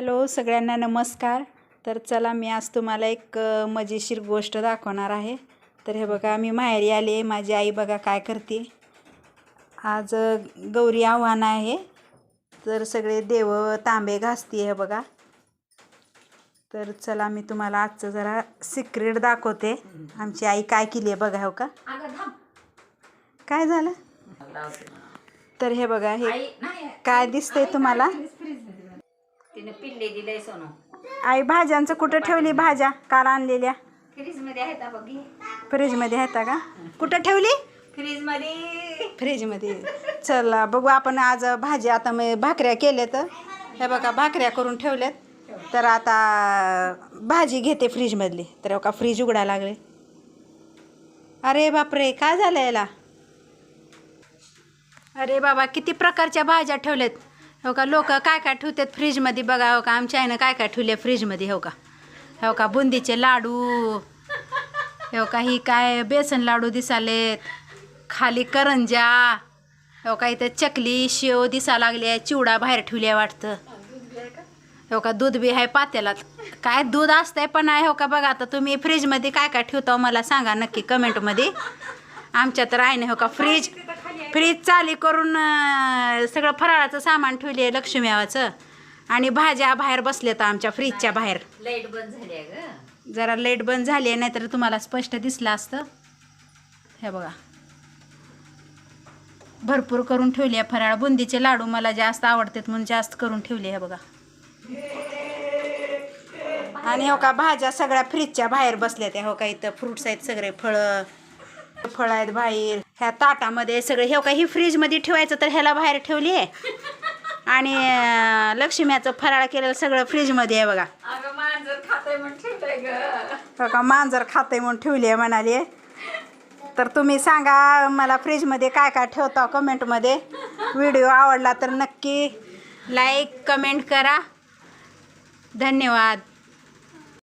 Hello सगळ्यांना नमस्कार. तर चला मी आज तुम्हाला एक मजेशीर गोष्ट दाखवणार आहे. तर हे बघा मी माहेरी आले. माझी आई बघा काय करते. आज गौरी आव्हान आहे. तर सगळे देव तांबे घासते हे बघा. तर चला मी तुम्हाला आजचं जरा सिक्रेट दाखवते. आमची आई काय केली आहे बघा हो का? काय झालं? तर हे बघा हे काय दिसतंय तुम्हाला? तिने पिल्ले दिलंय सोनू. आई भाज्यांचं कुठं ठेवली भाज्या? काल आणलेल्या. फ्रीजमध्ये आहेत हा. बघी फ्रीजमध्ये आहेत का? कुठं ठेवली? फ्रीजमध्ये फ्रीजमध्ये. चला बघू आपण आज भाजी आता मी भाकऱ्या केल्या तर हे बघा भाकऱ्या करून ठेवल्यात. तर आता भाजी घेते फ्रीजमधली. तर का फ्रीज उघडायला लागले. अरे बापरे काय झालं याला? अरे बाबा किती प्रकारच्या भाज्या ठेवल्यात? हो का? लोक काय काय ठेवतात फ्रीजमध्ये बघा हो का? आमच्या आईनं काय काय ठेवले फ्रीजमध्ये हो का? हो का? बुंदीचे लाडू हो का? ही काय बेसन लाडू दिसालेत खाली करंजा हो का? इथं चकली शेव दिसा लागले चिवडा बाहेर ठेवल्या वाटतं. हो का? दूध बी आहे पातेला काय दूध असतंय पण आहे हो का? बघा आता तुम्ही फ्रीजमध्ये काय काय ठेवता मला सांगा नक्की कमेंटमध्ये. आमच्या तर आहे ना हो का? फ्रीज फ्रीज चाली करून अं, सगळं फराळाचं सामान ठेवले आहे लक्ष्मीवाचं आणि भाज्या बाहेर बसल्यात आमच्या फ्रीजच्या बाहेर. लाइट बंद झाली आहे ग. जरा लेट बंद झाली आहे नाहीतर तुम्हाला स्पष्ट दिसलं असतं. हे बघा. भरपूर करून ठेवली आहे फराळ. बुंदीचे लाडू मला जास्त आवडतात म्हणून जास्त करून ठेवले हे बघा. आणि हो का भाज्या सगळ्या फ्रीजच्या बाहेर बसल्या त्या हो का इथं फ्रुट्स आहेत सगळे फळं फळं आहेत बाहेर. ह्या ताटामध्ये सगळे हे हो का ही फ्रीजमध्ये ठेवायचं तर ह्याला बाहेर ठेवली आहे? आणि लक्ष्म्याचं फराळ केलेलं सगळं फ्रीजमध्ये आहे बघा. अगं मांजर ग. हो मांजर खाते म्हणून ठेवली आहे म्हणाली. तर तुम्ही सांगा मला फ्रीजमध्ये काय काय ठेवता कमेंटमध्ये? व्हिडिओ आवडला तर नक्की लाईक कमेंट करा. धन्यवाद.